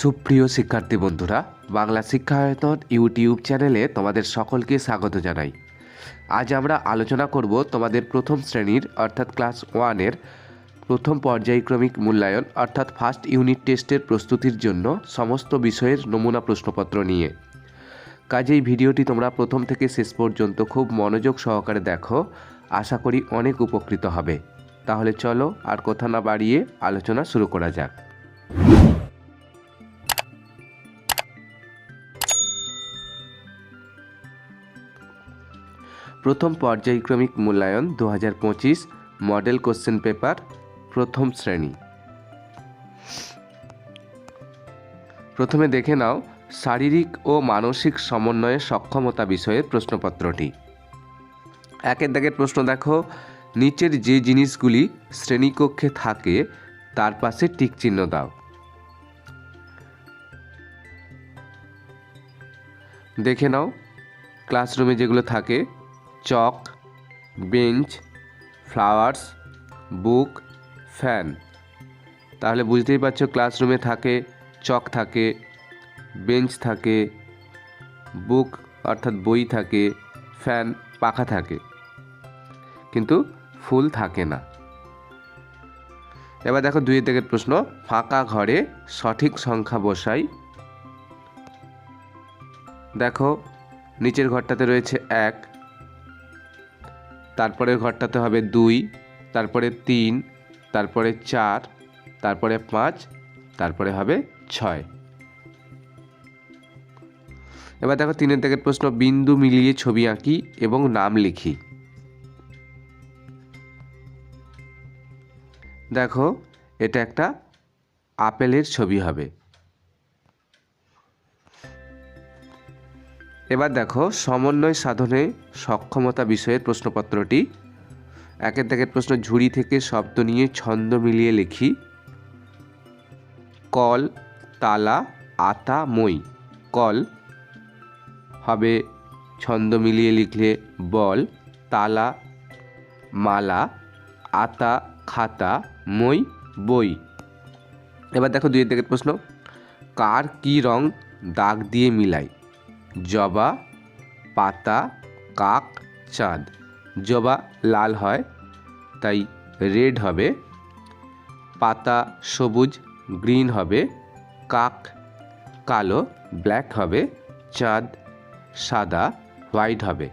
সুপ্রিয় শিক্ষার্থী বন্ধুরা, বাংলা শিক্ষায়তন ইউটিউব চ্যানেলে তোমাদের সকলকে স্বাগত জানাই। আজ আমরা আলোচনা করব তোমাদের প্রথম শ্রেণির, অর্থাৎ ক্লাস ওয়ানের প্রথম পর্যায়ক্রমিক মূল্যায়ন, অর্থাৎ ফার্স্ট ইউনিট টেস্টের প্রস্তুতির জন্য সমস্ত বিষয়ের নমুনা প্রশ্নপত্র নিয়ে। কাজেই ভিডিওটি তোমরা প্রথম থেকে শেষ পর্যন্ত খুব মনোযোগ সহকারে দেখো, আশা করি অনেক উপকৃত হবে। তাহলে চলো আর কথা না বাড়িয়ে আলোচনা শুরু করা যাক। প্রথম পর্যায়ক্রমিক মূল্যায়ন দু হাজার পঁচিশ মডেল কোশ্চেন পেপার প্রথম শ্রেণি। প্রথমে দেখে নাও শারীরিক ও মানসিক সমন্বয়ে সক্ষমতা বিষয়ের প্রশ্নপত্রটি। একের দাগের প্রশ্ন দেখো, নিচের যে জিনিসগুলি শ্রেণীকক্ষে থাকে, তার পাশে টিক চিহ্ন দাও। দেখে নাও, ক্লাসরুমে যেগুলো থাকে chalk, bench, flowers, book, fan. তাহলে বুঝতেই পারছ ক্লাসরুমে থাকে, চক থাকে, বেঞ্চ থাকে, বুক অর্থাৎ বই থাকে, ফ্যান, পাখা থাকে। কিন্তু ফুল থাকে না। এবার দেখো দুই থেকে প্রশ্ন, ফাঁকা ঘরে সঠিক সংখ্যা বসাই। দেখো, নিচের ঘরটাতে রয়েছে এক তারপরের ঘরটাতে হবে দুই, তারপরে তিন, তারপরে চার, তারপরে পাঁচ, তারপরে হবে ছয়। এবার দেখো তিনের দিকের প্রশ্ন, বিন্দু মিলিয়ে ছবি আঁকি এবং নাম লিখি। দেখো, এটা একটা আপেলের ছবি হবে। এবার দেখো, সমন্বয় সাধনে সক্ষমতা বিষয়ের প্রশ্নপত্রটি। একের দাগের প্রশ্ন, ঝুড়ি থেকে শব্দ নিয়ে ছন্দ মিলিয়ে লিখি। কল, তালা, আতা, মই। কল হবে ছন্দ মিলিয়ে লিখলে বল, তালা, মালা, আতা, খাতা, মই, বই। এবার দেখো দুই দিকের প্রশ্ন, কার কি রং দাগ দিয়ে মিলাই জবা, পাতা, কাক, চাঁদ। জবা লাল হয়, তাই রেড হবে। পাতা সবুজ, গ্রিন হবে। কাক কালো, ব্ল্যাক হবে। চাঁদ সাদা, হোয়াইট হবে।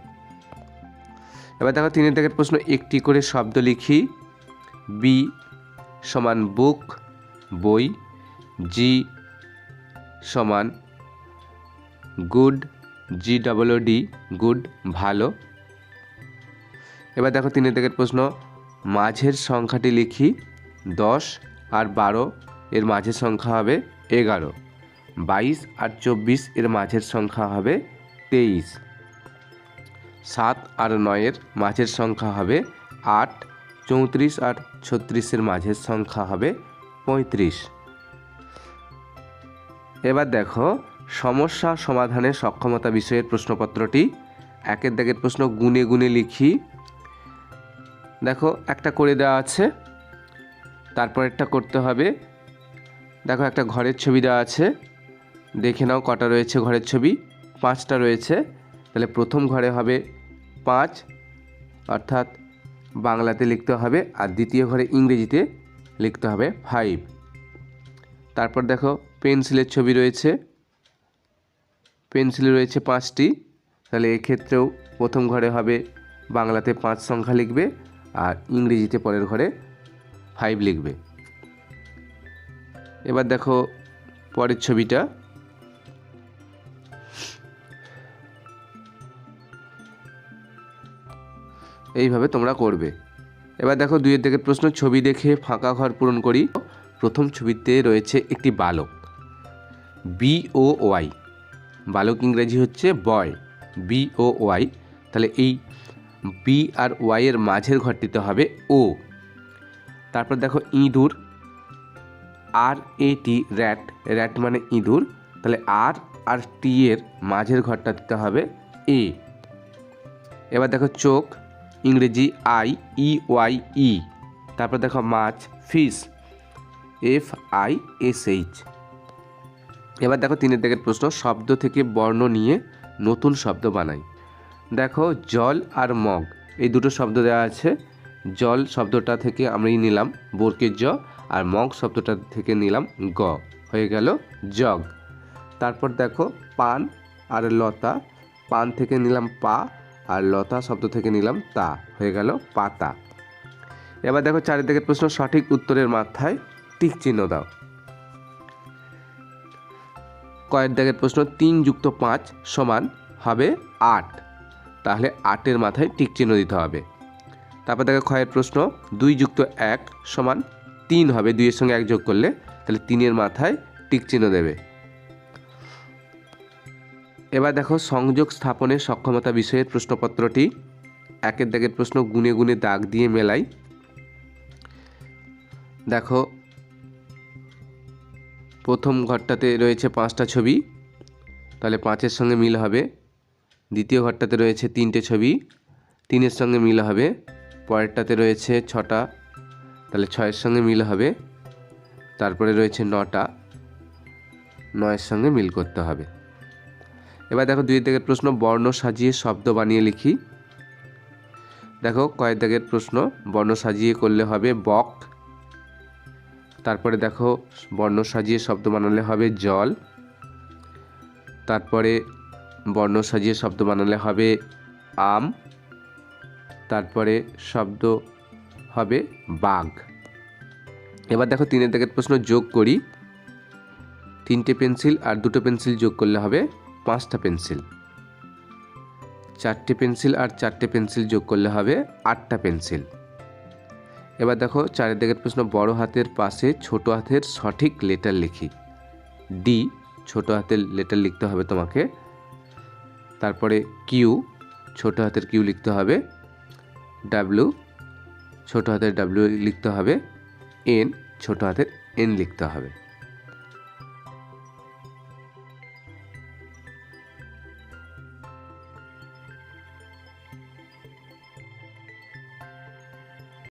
এবার দেখো তিনের দাগের প্রশ্ন, একটি করে শব্দ লিখি। বি সমান বুক, বই। জি সমান good G double D good, ভালো। এবার দেখো তিনের দিকের প্রশ্ন, মাঝের সংখ্যাটি লিখি, দশ আর বারো, এর মাঝের সংখ্যা হবে এগারো। বাইশ আর চব্বিশ, এর মাঝের সংখ্যা হবে তেইশ। সাত আর নয়ের মাঝের সংখ্যা হবে আট, চৌত্রিশ আর ছত্রিশের মাঝের সংখ্যা হবে পঁয়ত্রিশ। এবার দেখো সমস্যা সমাধানের সক্ষমতা বিষয়ের প্রশ্নপত্রটি একের দাগের প্রশ্ন গুনে গুনে লিখি। দেখো, একটা করে দেওয়া আছে তারপরেরটা করতে হবে। দেখো, একটা ঘরের ছবি দেওয়া আছে, দেখে নাও কটা রয়েছে ঘরের ছবি, পাঁচটা রয়েছে, তাহলে প্রথম ঘরে হবে পাঁচ, অর্থাৎ বাংলাতে লিখতে হবে আর দ্বিতীয় ঘরে ইংরেজিতে লিখতে হবে ফাইভ তারপর দেখো, পেন্সিলের ছবি রয়েছে পেন্সিল রয়েছে পাঁচটি। তাহলে এক্ষেত্রেও প্রথম ঘরে হবে বাংলাতে পাঁচ সংখ্যা লিখবে আর ইংরেজিতে পরের ঘরে ফাইভ লিখবে। এবার দেখো পরের ছবিটা। এইভাবে তোমরা করবে। এবার দেখো দুইয়ের দিকের প্রশ্ন, ছবি দেখে ফাঁকা ঘর পূরণ করি। প্রথম ছবিতে রয়েছে একটি বালক। বি ও ওয়াই বালক ইংরেজি হচ্ছে বয় বি ও ওয়াই তাহলে এই বি আর ওয়াইয়ের মাঝের ঘরটিতে হবে ও। তারপর দেখো ইঁদুর আর এ টি র্যাট। র্যাট মানে ইঁদুর। তাহলে আর আর টি এর মাঝের ঘরটা দিতে হবে এ। এবার দেখো চোখ, ইংরেজি আই ই ওয়াই ই তারপর দেখো মাছ, fish, F I S H. এবার দেখো তিনের দিকের প্রশ্ন, শব্দ থেকে বর্ণ নিয়ে নতুন শব্দ বানাই। দেখো, জল আর মগ, এই দুটো শব্দ দেওয়া আছে। জল শব্দটা থেকে আমি নিলাম বর্কের জ, আর মগ শব্দটা থেকে নিলাম গ। হয়ে গেল জগ। তারপর দেখো, পান আর লতা, পান থেকে নিলাম পা, আর লতা শব্দ থেকে নিলাম তা। হয়ে গেল পাতা। এবার দেখো চারিদিকের প্রশ্ন, সঠিক উত্তরের মাথায় টিক চিহ্ন দাও। কয়ের দাগের প্রশ্ন তিন যুক্ত পাঁচ সমান হবে আট। তাহলে আটের মাথায় টিক চিহ্ন দিতে হবে। তারপর দেখো ক্ষয়ের প্রশ্ন, দুই যুক্ত এক সমান তিন হবে, দুইয়ের সঙ্গে এক যোগ করলে তাহলে তিনের মাথায় টিক চিহ্ন দেবে। এবার দেখো সংযোগ স্থাপনের সক্ষমতা বিষয়ের প্রশ্নপত্রটি, একের দাগের প্রশ্ন গুনে গুনে দাগ দিয়ে মেলাই। দেখো প্রথম ঘরটাতে রয়েছে পাঁচটা ছবি, তাহলে পাঁচের সঙ্গে মিল হবে। দ্বিতীয় ঘরটাতে রয়েছে তিনটে ছবি, তিনের সঙ্গে মিল হবে। পরেরটাতে রয়েছে ছটা, তাহলে ছয়ের সঙ্গে মিল হবে। তারপরে রয়েছে নটা, নয়ের সঙ্গে মিল করতে হবে। এবার দেখো দুই দাগের প্রশ্ন, বর্ণ সাজিয়ে শব্দ বানিয়ে লিখি। দেখো কয়েক দাগের প্রশ্ন, বর্ণ সাজিয়ে করলে হবে বক তারপরে দেখো বর্ণ সাজিয়ে শব্দ বানালে হবে জল। তারপরে বর্ণ সাজিয়ে শব্দ বানালে হবে আম। তারপরে শব্দ হবে বাঘ। এবার দেখো তিনের দাগের প্রশ্ন যোগ করি। তিনটে পেন্সিল আর দুটো পেন্সিল যোগ করলে হবে পাঁচটা পেন্সিল। চারটে পেন্সিল আর চারটে পেন্সিল যোগ করলে হবে আটটা পেন্সিল। এবার দেখো চারের দিকের প্রশ্ন, বড় হাতের পাশে ছোট হাতের সঠিক লেটার লিখি। ডি ছোট হাতের লেটার লিখতে হবে তোমাকে। তারপরে কিউ ছোট হাতের কিউ লিখতে হবে। ডাব্লিউ ছোট হাতের ডাব্লিউ লিখতে হবে। এন ছোট হাতের এন লিখতে হবে।